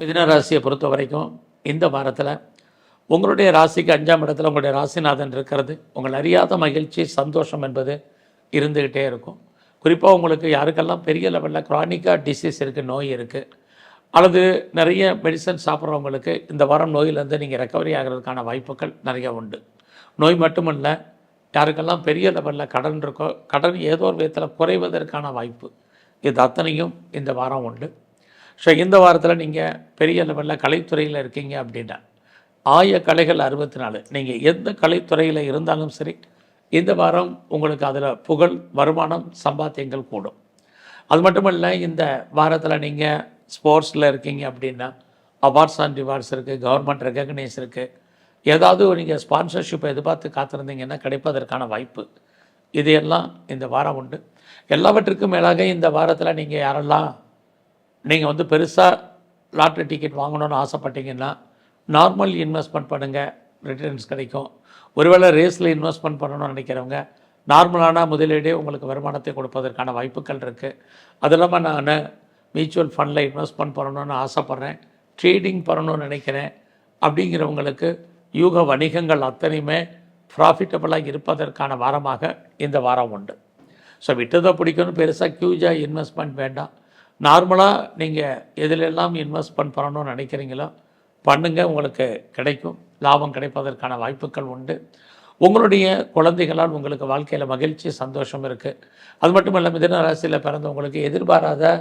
மிதுன ராசியை பொறுத்த வரைக்கும் இந்த வாரத்தில் உங்களுடைய ராசிக்கு அஞ்சாம் இடத்துல உங்களுடைய ராசிநாதன் இருக்கிறது. உங்கள் அறியாத மகிழ்ச்சி சந்தோஷம் என்பது இருந்துக்கிட்டே இருக்கும். குறிப்பாக உங்களுக்கு யாருக்கெல்லாம் பெரிய லெவலில் க்ரானிக்காக டிசீஸ் இருக்குது நோய் இருக்குது அல்லது நிறைய மெடிசன் சாப்பிட்றவங்களுக்கு இந்த வாரம் நோயிலேருந்து நீங்கள் ரெக்கவரி ஆகிறதுக்கான வாய்ப்புகள் நிறைய உண்டு. நோய் மட்டுமல்ல யாருக்கெல்லாம் பெரிய லெவலில் கடன் இருக்கோ கடன் ஏதோ ஒரு விதத்தில் குறைவதற்கான வாய்ப்பு இது அத்தனையும் இந்த வாரம் உண்டு. ஸோ இந்த வாரத்தில் நீங்கள் பெரிய லெவலில் கலைத்துறையில் இருக்கீங்க அப்படின்னா ஆய கலைகள் அறுபத்தி நாலு நீங்கள் எந்த கலைத்துறையில் இருந்தாலும் சரி இந்த வாரம் உங்களுக்கு அதில் புகழ் வருமானம் சம்பாத்தியங்கள் கூடும். அது மட்டும் இல்லை இந்த வாரத்தில் நீங்கள் ஸ்போர்ட்ஸில் இருக்கீங்க அப்படின்னா அவார்ட்ஸ் அண்ட் ரிவார்ட்ஸ் இருக்குது கவர்மெண்ட் ரெகக்னைஸ் இருக்குது ஏதாவது நீங்கள் ஸ்பான்சர்ஷிப்பை எதிர்பார்த்து காத்திருந்தீங்கன்னா கிடைப்பதற்கான வாய்ப்பு. இது எல்லாம் இந்த வாரம் உண்டு. எல்லாவற்றுக்கும் மேலாக இந்த வாரத்தில் நீங்கள் யாரெல்லாம் நீங்கள் வந்து பெருசாக லாட்ரி டிக்கெட் வாங்கணும்னு ஆசைப்பட்டீங்கன்னா நார்மல் இன்வெஸ்ட்மெண்ட் பண்ணுங்கள் ரிட்டர்ன்ஸ் கிடைக்கும். ஒருவேளை ரேஸில் இன்வெஸ்ட்மெண்ட் பண்ணணும்னு நினைக்கிறவங்க நார்மலான முதலீடே உங்களுக்கு வருமானத்தை கொடுப்பதற்கான வாய்ப்புகள் இருக்குது அது இல்லாமல் நான் மியூச்சுவல் ஃபண்டில் இன்வெஸ்ட்மெண்ட் பண்ணணும்னு ஆசைப்பட்றேன். ட்ரேடிங் பண்ணணும்னு நினைக்கிறேன். அப்படிங்கிறவங்களுக்கு யூக வணிகங்கள் அத்தனையுமே ப்ராஃபிட்டபுளாக இருப்பதற்கான வாரமாக இந்த வாரம் உண்டு. ஸோ விட்டதை பிடிக்கணும் பெருசாக க்யூஜாக இன்வெஸ்ட்மெண்ட் வேண்டாம். நார்மலாக நீங்கள் எதிலெல்லாம் இன்வெஸ்ட்மெண்ட் பண்ணணும்னு நினைக்கிறீங்களோ பண்ணுங்கள் உங்களுக்கு கிடைக்கும். லாபம் கிடைப்பதற்கான வாய்ப்புகள் உண்டு. உங்களுடைய குழந்தைகளால் உங்களுக்கு வாழ்க்கையில் மகிழ்ச்சி சந்தோஷம் இருக்குது அது மட்டும் இல்லை மிதன ராசியில் பிறந்தவங்களுக்கு எதிர்பாராத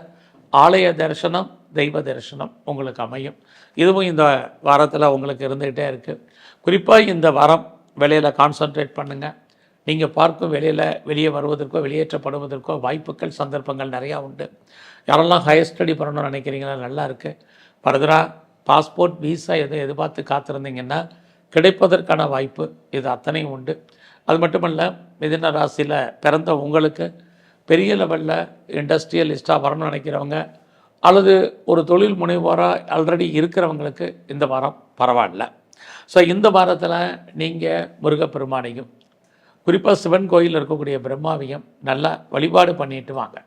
ஆலய தரிசனம் தெய்வ தரிசனம் உங்களுக்கு அமையும். இதுவும் இந்த வாரத்தில் உங்களுக்கு இருந்துக்கிட்டே இருக்குது குறிப்பாக இந்த வாரம் வேலையில் கான்சன்ட்ரேட் பண்ணுங்கள் நீங்கள் பார்க்கும் வெளியில் வெளியே வருவதற்கோ வெளியேற்றப்படுவதற்கோ வாய்ப்புகள் சந்தர்ப்பங்கள் நிறையா உண்டு. யாரெல்லாம் ஹையர் ஸ்டடி பண்ணணும்னு நினைக்கிறீங்களா நல்லா இருக்குது ஃபர்தராக பாஸ்போர்ட் விசா எதுவும் எதிர்பார்த்து காத்திருந்தீங்கன்னா கிடைப்பதற்கான வாய்ப்பு இது அத்தனையும் உண்டு. அது மட்டுமல்ல மிதின ராசியில் பிறந்த உங்களுக்கு பெரிய லெவலில் இண்டஸ்ட்ரியலிஸ்ட்டாக வரணும்னு நினைக்கிறவங்க அல்லது ஒரு தொழில் முனைவோராக ஆல்ரெடி இருக்கிறவங்களுக்கு இந்த வாரம் பரவாயில்ல. ஸோ இந்த வாரத்தில் நீங்கள் முருகப்பெருமானையும் குறிப்பாக சிவன் கோயிலில் இருக்கக்கூடிய பிரம்மாவையும் நல்லா வழிபாடு பண்ணிட்டு வாங்க.